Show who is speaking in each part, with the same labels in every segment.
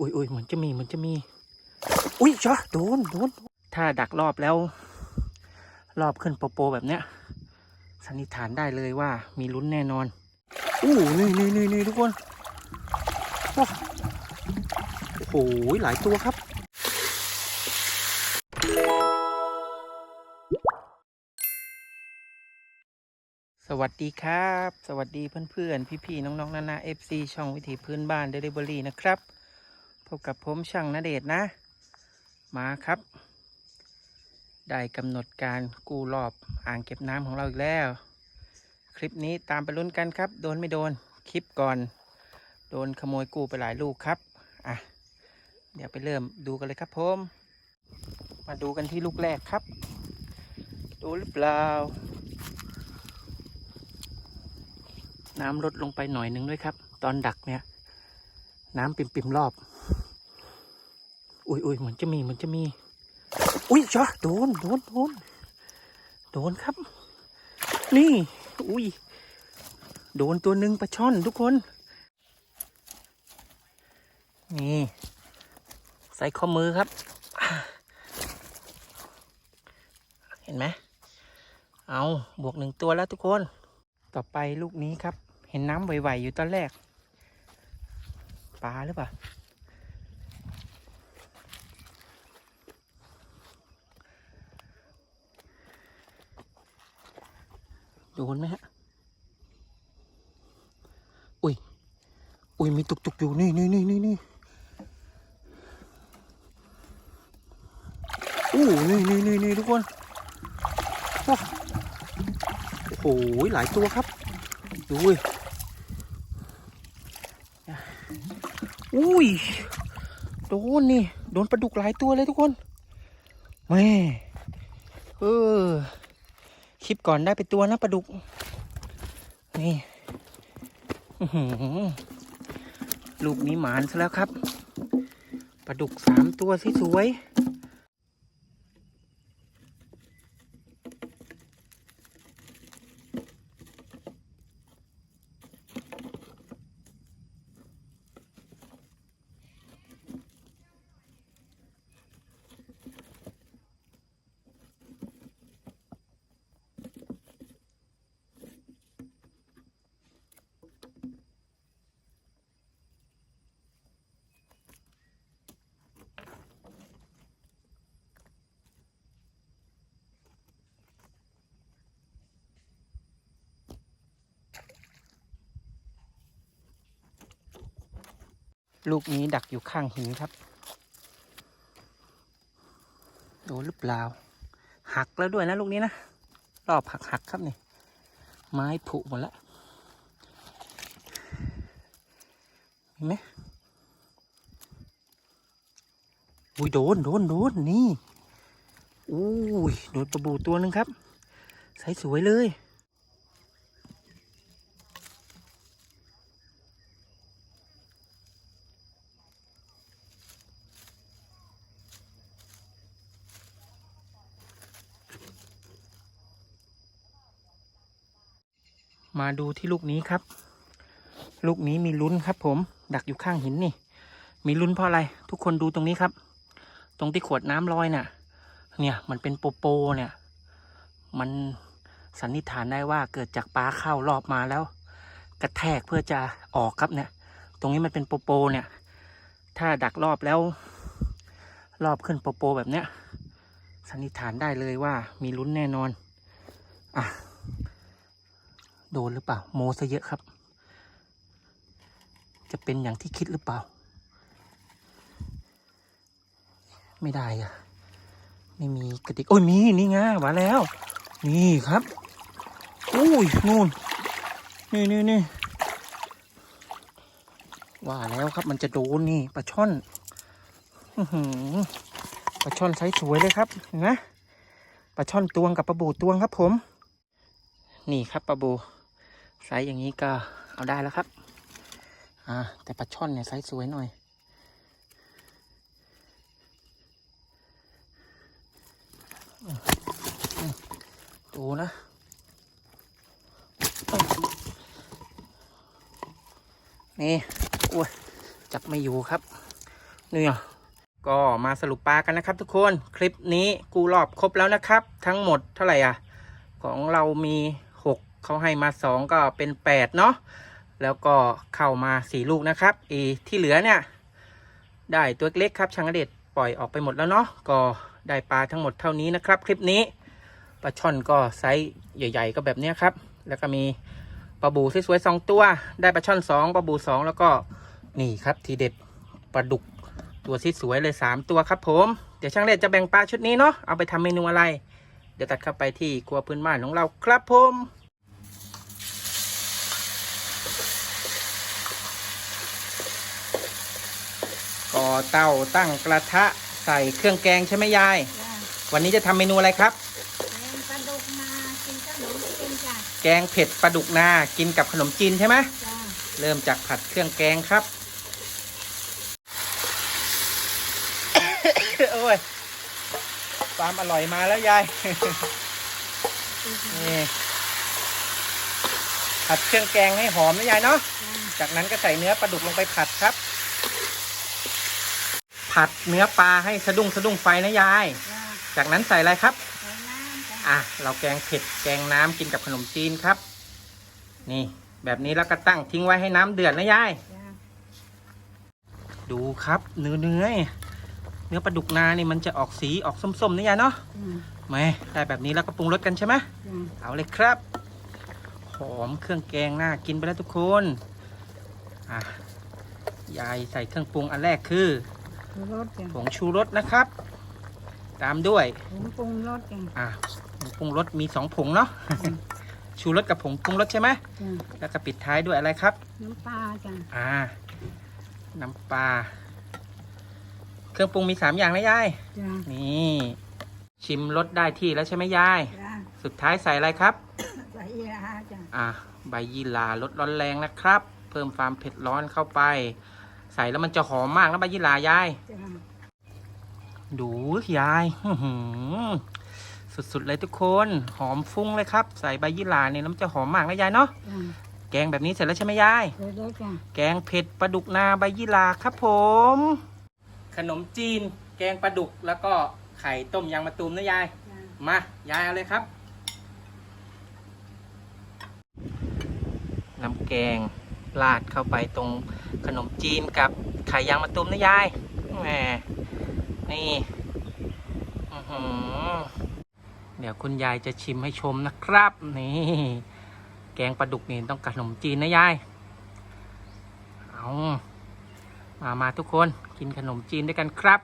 Speaker 1: อุ้ยอุ้ยเหมือนจะมีเหมือนจะมี อุ้ยจ้าโดนโดนถ้าดักรอบแล้ว รอบขึ้นโปโปแบบเนี้ยสันนิษฐานได้เลยว่ามีลุ้นแน่นอนอู้นี่นี่นี่นี่ทุกคนว้าโอ้โหหลายตัวครับ สวัสดีครับ สวัสดีเพื่อนๆ พี่ๆ น้องๆนานาเอฟซีช่องวิถีพื้นบ้านเดลิเวอรี่นะครับ พบกับผมช่างนาเดชนะ มาครับ ได้กำหนดการกู้รอบอ่างเก็บน้ำของเราอีกแล้ว คลิปนี้ตามไปลุ้นกันครับ โดนไม่โดนคลิปก่อน โดนขโมยกู้ไปหลายลูกครับอะเดี๋ยวไปเริ่มดูกันเลยครับผมมาดูกันที่ลูกแรกครับ ดูหรือเปล่า น้ำลดลงไปหน่อยหนึ่งด้วยครับ ตอนดักเนี่ย น้ำปิ่มๆรอบ อุ้ยอุ้ยเหมือนจะมีเหมือนจะมี อุ้ยจ้าโดนโดนโดนโดนครับ นี่ อุ้ยโดนตัวหนึ่งปลาช่อนทุกคน นี่ ใส่ข้อมือครับ เห็นไหมเอาบวกหนึ่งตัวแล้วทุกคน ต่อไปลูกนี้ครับ เห็นน้ำไหวๆอยู่ตอนแรก ปลาหรือเปล่าโดนไหมฮะ อุ้ย อุ้ย มีตุกตุกๆอยู่ นี่นี่นี่นี่นี่อู้นี่นี่นี่นี่ทุกคน โอ้โห หลายตัวครับดูเว้ย อุ้ย โดนนี่ โดนปลาดุกหลายตัวเลยทุกคน แม่ เออ คลิปก่อนได้ไปตัวนะปลาดุก นี่อื้อหือลูกนี้หมานซะแล้วครับ ปลาดุกสามตัวสิสวย ลูกนี้ดักอยู่ข้างหินครับ โดนหรือเปล่า หักแล้วด้วยนะลูกนี้นะ รอบหักหักครับนี่ ไม้ผุหมดแล้วเห็นไหมอุ้ยโดนโดนโดนนี่อุ้ยโดนปลาบูตัวหนึ่งครับ ใสสวยเลย มาดูที่ลูกนี้ครับ ลูกนี้มีลุ้นครับ ผม ดักอยู่ข้างหินนี่ มีลุ้นเพราะอะไร ทุกคนดูตรงนี้ครับ ตรงที่ขวดน้ำลอยน่ะ เนี่ย มันเป็นโปโปเนี่ย มันสันนิษฐานได้ว่าเกิดจากปลาเข้ารอบมาแล้ว กระแทกเพื่อจะออกครับเนี่ย ตรงนี้มันเป็นโปโปเนี่ย ถ้าดักรอบแล้ว รอบขึ้นโปโปแบบเนี้ยสันนิษฐานได้เลยว่ามีลุ้นแน่นอน อะ โดนหรือเปล่า โมซะเยอะครับ จะเป็นอย่างที่คิดหรือเปล่า ไม่ได้อะไม่มีกระติกโอ้ยมีนี่ไงมาแล้ว นี่ครับอุ้ยนู่นนี่นี่นี่ว่าแล้วครับมันจะโดนนี่ปลาช่อนปลาช่อนไซส์สวยเลยครับนไหมปลาช่อนตวงกับปลาบูตวงครับผม นี่ครับปลาบู ไซส์อย่างนี้ก็เอาได้แล้วครับ อ่า แต่ปลาช่อนเนี่ยไซส์สวยหน่อย ดูนะนี่อ้ยจับไม่อยู่ครับเนี่ยก็มาสรุปปลากันนะครับทุกคนคลิปนี้กูรอบครบแล้วนะครับ ทั้งหมดเท่าไหร่อะ ของเรามี เขาให้มาสองก็เป็นแปดเนาะแล้วก็เข้ามาสี่ลูกนะครับอีที่เหลือเนี่ย ได้ตัวเล็กครับช่างเดชปล่อยออกไปหมดแล้วเนาะก็ได้ปลาทั้งหมดเท่านี้นะครับ คลิปนี้ปลาช่อนก็ไซส์ใหญ่ ๆ ก็แบบนี้ครับ แล้วก็มีปลาบูสวยๆสองตัว ได้ปลาช่อนสองปลาบูสองแล้วก็นี่ครับทีเด็ดปลาดุกตัวสวยเลยสามตัวครับผม เดี๋ยวช่างเดจะแบ่งปลาชุดนี้เนาะเอาไปทำเมนูอะไร เดี๋ยวตัดเข้าไปที่ครัวพื้นบ้านของเราครับผม ก่อเตาตั้งกระทะใส่เครื่องแกงใช่ไหมยาย
Speaker 2: จ้า
Speaker 1: วันนี้จะทำเมนูอะไรครับ
Speaker 2: แกงปลาดุกมากินขนมจีนจ้า
Speaker 1: แกงเผ็ดปลาดุกนา กินกับขนมจีนใช่ไหม
Speaker 2: จ้า
Speaker 1: เริ่มจากผัดเครื่องแกงครับ โอ้ย ความอร่อยมาแล้วยายนี่ผัดเครื่องแกงให้หอมนะยายเนาะ จากนั้นก็ใส่เนื้อปลาดุกลงไปผัดครับ ผัดเนื้อปลาให้สะดุ้งสะดุ้งไฟนะยาย
Speaker 2: จ้า
Speaker 1: จากนั้นใส่อะไรครับ
Speaker 2: ใส่น้ำจ้า
Speaker 1: อะ เราแกงเผ็ดแกงน้ำกินกับขนมจีนครับ นี่ แบบนี้แล้วก็ตั้งทิ้งไว้ให้น้ำเดือดนะยาย
Speaker 2: จ้า
Speaker 1: ดูครับเนื้อเนื้อเนื้อปลาดุกนานี่มันจะออกสีออกส้มๆนะยายเนาะ
Speaker 2: อืม
Speaker 1: แหม่ได้แบบนี้แล้วก็ปรุงรสกันใช่ไหม
Speaker 2: จ้า
Speaker 1: เอาเลยครับ หอมเครื่องแกงน่ากินไปแล้วทุกคน อะ ยายใส่เครื่องปรุงอันแรกคือ
Speaker 2: ปรุงรสจ้า
Speaker 1: ผงชูรสนะครับ ตามด้วย
Speaker 2: ผงปรุงรสจ้า
Speaker 1: อะผงปรุงรสมีสองผงเนาะชูรสกับผงปรุงรสใช่ไหม
Speaker 2: จ้า
Speaker 1: แล้วก็ปิดท้ายด้วยอะไรครับ
Speaker 2: น้ำปลาจ้า
Speaker 1: อ่า น้ำปลาเครื่องปรุงมีสามอย่างนะยาย
Speaker 2: จ้า
Speaker 1: นี่ ชิมรสได้ที่แล้วใช่ไหมยาย
Speaker 2: จ้า
Speaker 1: สุดท้ายใส่อะไรครับ
Speaker 2: ใส่ยาจ้า
Speaker 1: อะใบยี่หร่าลดร้อนแรงนะครับ เพิ่มความเผ็ดร้อนเข้าไป ใส่แล้วมันจะหอมมากนะใบยี่หร่ายาย
Speaker 2: จ้า
Speaker 1: ดูยายอื้อหือสุดๆเลยทุกคน หอมฟุ้งเลยครับ ใส่ใบยี่หร่าเนี่ยแล้วมันจะหอมมากนะยายเนาะ
Speaker 2: จ้า
Speaker 1: แกงแบบนี้เสร็จแล้วใช่ไหมยาย
Speaker 2: เสร็จแล้วจ้า
Speaker 1: แกงเผ็ดปลาดุกนาใบยี่หร่าครับผม ขนมจีน แกงปลาดุกแล้วก็ไข่ต้มยางมะตูมนะยาย
Speaker 2: จ้า
Speaker 1: มา ยายเอาเลยครับ น้ำแกงราดเข้าไปตรง ขนมจีนกับไข่ยางมะตูมนะยายแหมนี่เดี๋ยวคุณยายจะชิมให้ชมนะครับ นี่ แกงปลาดุกนี่ต้องขนมจีนนะยายเอามามาทุกคนกินขนมจีนด้วยกันครับ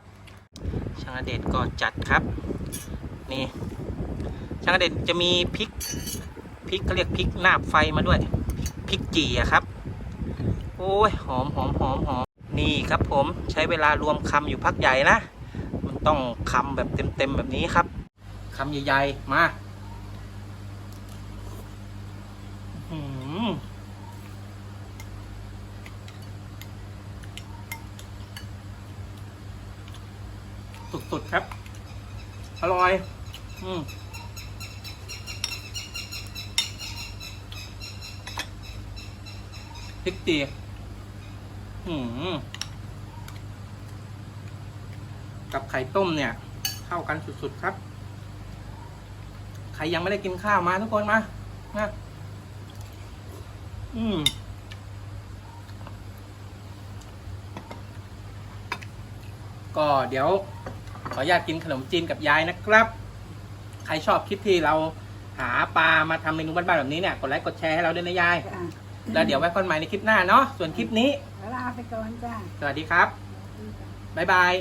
Speaker 1: ช่างเดชก็จัดครับ นี่ช่างเดชจะมีพริกพริกเขาเรียกพริกหน้าบไฟมาด้วยพริกจีอะครับ อ้ยหอมหอมหอมหอมนี่ครับผมใช้เวลารวมคำอยู่พักใหญ่นะ มันต้องคำแบบเต็มๆแบบนี้ครับคำใหญ่ๆมาอื้อหือสุดๆครับ อร่อย อืมพริกจี หืมกับไข่ต้มเนี่ย เข้ากันสุดๆครับ ใครยังไม่ได้กินข้าวมาทุกคนมามาอืมก็เดี๋ยวขออนุญาตกินขนมจีนกับยายนะครับ ใครชอบคลิปที่เราหาปลามาทำเมนูบ้านๆแบบนี้เนี่ย กดไลค์กดแชร์ให้เราด้วยนะยาย แล้วเดี๋ยวไว้กันใหม่ในคลิปหน้าเนาะส่วนคลิปนี้
Speaker 2: ลาไปก่อนจ้า
Speaker 1: สวัสดีครับบ๊ายบาย